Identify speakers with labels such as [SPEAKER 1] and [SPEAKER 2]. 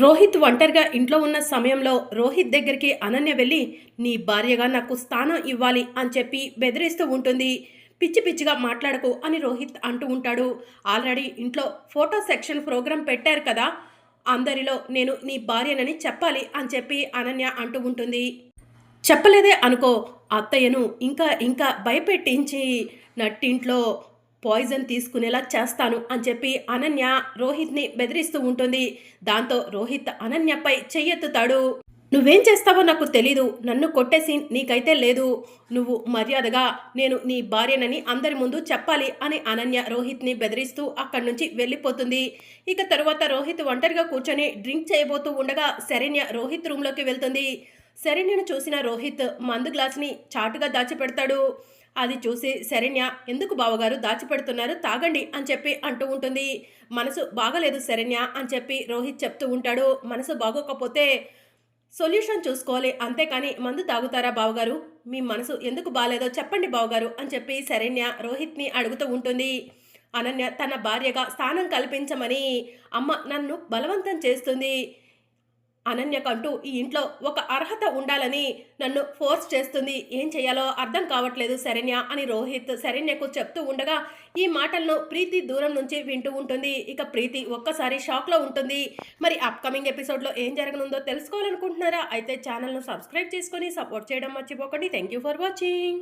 [SPEAKER 1] రోహిత్ ఒంటరిగా ఇంట్లో ఉన్న సమయంలో రోహిత్ దగ్గరికి అనన్య వెళ్ళి నీ భార్యగా నాకు స్థానం ఇవ్వాలి అని చెప్పి బెదిరిస్తూ ఉంటుంది. పిచ్చి పిచ్చిగా మాట్లాడకు అని రోహిత్ అంటూ ఉంటాడు. ఆల్రెడీ ఇంట్లో ఫోటో సెక్షన్ ప్రోగ్రాం పెట్టారు కదా అందరిలో నేను నీ భార్యనని చెప్పాలి అని చెప్పి అనన్య అంటూ ఉంటుంది. చెప్పలేదే అనుకో అత్తయ్యను ఇంకా ఇంకా భయపెట్టించి నట్టింట్లో పాయిజన్ తీసుకునేలా చేస్తాను అని చెప్పి అనన్య రోహిత్ని బెదిరిస్తూ ఉంటుంది. దాంతో రోహిత్ అనన్యపై చెయ్యెత్తుతాడు. నువ్వేం చేస్తావో నాకు తెలీదు. నన్ను కొట్టేసి నీకైతే లేదు. నువ్వు మర్యాదగా నేను నీ భార్యనని అందరి ముందు చెప్పాలి అని అనన్య రోహిత్ని బెదిరిస్తూ అక్కడి నుంచి వెళ్ళిపోతుంది. ఇక తరువాత రోహిత్ ఒంటరిగా కూర్చొని డ్రింక్ చేయబోతూ ఉండగా శరణ్య రోహిత్ రూమ్లోకి వెళ్తుంది. శరణ్యను చూసిన రోహిత్ మందు గ్లాస్ని చాటుగా దాచిపెడతాడు. అది చూసి శరణ్య ఎందుకు బావగారు దాచిపెడుతున్నారు? తాగండి అని చెప్పి అంటూ ఉంటుంది. మనసు బాగలేదు శరణ్య అని చెప్పి రోహిత్ చెప్తూ ఉంటాడు. మనసు బాగోకపోతే సొల్యూషన్ చూసుకోవాలి. అంతేకాని మందు తాగుతారా బావగారు? మీ మనసు ఎందుకు బాగాలేదో చెప్పండి బావగారు అని చెప్పి శరణ్య రోహిత్ని అడుగుతూ ఉంటుంది. అనన్య తన భార్యగా స్థానం కల్పించమని అమ్మ నన్ను బలవంతం చేస్తుంది. అనన్యకంటూ ఈ ఇంట్లో ఒక అర్హత ఉండాలని నన్ను ఫోర్స్ చేస్తుంది. ఏం చేయాలో అర్థం కావట్లేదు శరణ్య అని రోహిత్ శరణ్యకు చెప్తూ ఉండగా ఈ మాటలను ప్రీతి దూరం నుంచి వింటూ ఉంటుంది. ఇక ప్రీతి ఒక్కసారి షాక్లో ఉంటుంది. మరి అప్కమింగ్ ఎపిసోడ్లో ఏం జరగనుందో తెలుసుకోవాలనుకుంటున్నారా? అయితే ఛానల్ను సబ్స్క్రైబ్ చేసుకొని సపోర్ట్ చేయడం మర్చిపోకండి. Thank you for watching